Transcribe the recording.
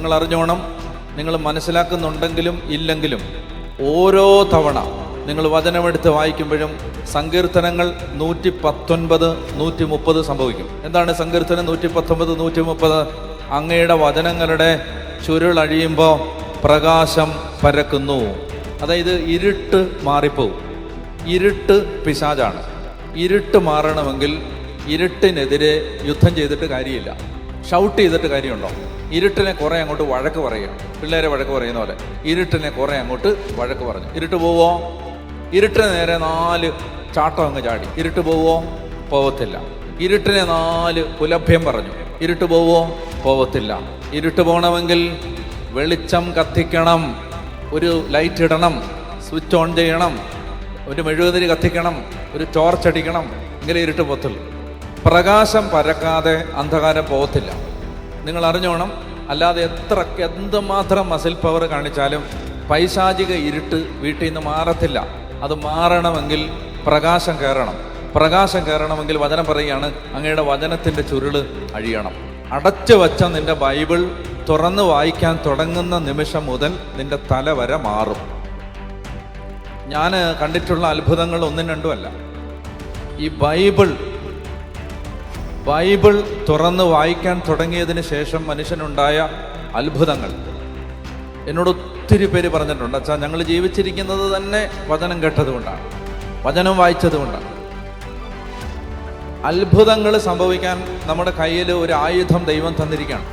നിങ്ങൾ അറിഞ്ഞോണം നിങ്ങൾ മനസ്സിലാക്കുന്നുണ്ടെങ്കിലും ഇല്ലെങ്കിലും ഓരോ തവണ നിങ്ങൾ വചനമെടുത്ത് വായിക്കുമ്പോഴും സങ്കീർത്തനങ്ങൾ നൂറ്റി പത്തൊൻപത് നൂറ്റി മുപ്പത് സംഭവിക്കും. എന്താണ് സങ്കീർത്തനം നൂറ്റി പത്തൊൻപത് നൂറ്റി മുപ്പത് അങ്ങയുടെ വചനങ്ങളുടെ ചുരുളഴിയുമ്പോൾ പ്രകാശം പരക്കുന്നു. അതായത് ഇരുട്ട് മാറിപ്പോവും. ഇരുട്ട് പിശാചാണ്. ഇരുട്ട് മാറണമെങ്കിൽ ഇരുട്ടിനെതിരെ യുദ്ധം ചെയ്തിട്ട് കാര്യമില്ല. ഷൗട്ട് ചെയ്തിട്ട് കാര്യമുണ്ടോ? ഇരുട്ടിനെ കുറേ അങ്ങോട്ട് വഴക്ക് പറയുക. പിള്ളേരെ വഴക്ക് പറയുന്ന പോലെ. ഇരുട്ടിനെ കുറേ അങ്ങോട്ട് വഴക്ക് പറഞ്ഞു. ഇരുട്ട് പോവോ? ഇരുട്ടിന് നേരെ നാല് ചാട്ടം അങ്ങ് ചാടി. ഇരുട്ട് പോവോ? പോവത്തില്ല. ഇരുട്ടിനെ നാല് കുലഭ്യം പറഞ്ഞു. ഇരുട്ട് പോവോ? പോവത്തില്ല. ഇരുട്ട് പോകണമെങ്കിൽ വെളിച്ചം കത്തിക്കണം. ഒരു ലൈറ്റ് ഇടണം. സ്വിച്ച് ഓൺ ചെയ്യണം. ഒരു മെഴുകുതിരി കത്തിക്കണം. ഒരു ടോർച്ച് അടിക്കണം. ഇരുട്ട് പോത്തുള്ളൂ പ്രകാശം പരക്കാതെ അന്ധകാരം പോകത്തില്ല. നിങ്ങൾ അറിഞ്ഞോണം അല്ലാതെ എത്ര എന്തുമാത്രം മസിൽ പവർ കാണിച്ചാലും പൈശാചിക ഇരുട്ട് വീട്ടിൽ നിന്ന് മാറത്തില്ല. അത് മാറണമെങ്കിൽ പ്രകാശം കയറണം. പ്രകാശം കയറണമെങ്കിൽ വചനം പറയുകയാണ് അങ്ങയുടെ വചനത്തിന്റെ ചുരുൾ അഴിയണം. അടച്ചു വച്ച നിന്റെ ബൈബിൾ തുറന്ന് വായിക്കാൻ തുടങ്ങുന്ന നിമിഷം മുതൽ നിന്റെ തല വരെ മാറും. ഞാൻ കണ്ടിട്ടുള്ള അത്ഭുതങ്ങൾ ഒന്നും രണ്ടുമല്ല. ഈ ബൈബിൾ ബൈബിൾ തുറന്ന് വായിക്കാൻ തുടങ്ങിയതിന് ശേഷം മനുഷ്യനുണ്ടായ അത്ഭുതങ്ങൾ. എന്നോട് ഒത്തിരി പേര് പറഞ്ഞിട്ടുണ്ട് അച്ഛാ ഞങ്ങൾ ജീവിച്ചിരിക്കുന്നത് തന്നെ വചനം കേട്ടതുകൊണ്ടാണ് വചനം വായിച്ചതുകൊണ്ടാണ്. അത്ഭുതങ്ങൾ സംഭവിക്കാൻ നമ്മുടെ കയ്യിൽ ഒരു ആയുധം ദൈവം തന്നിരിക്കുകയാണ്.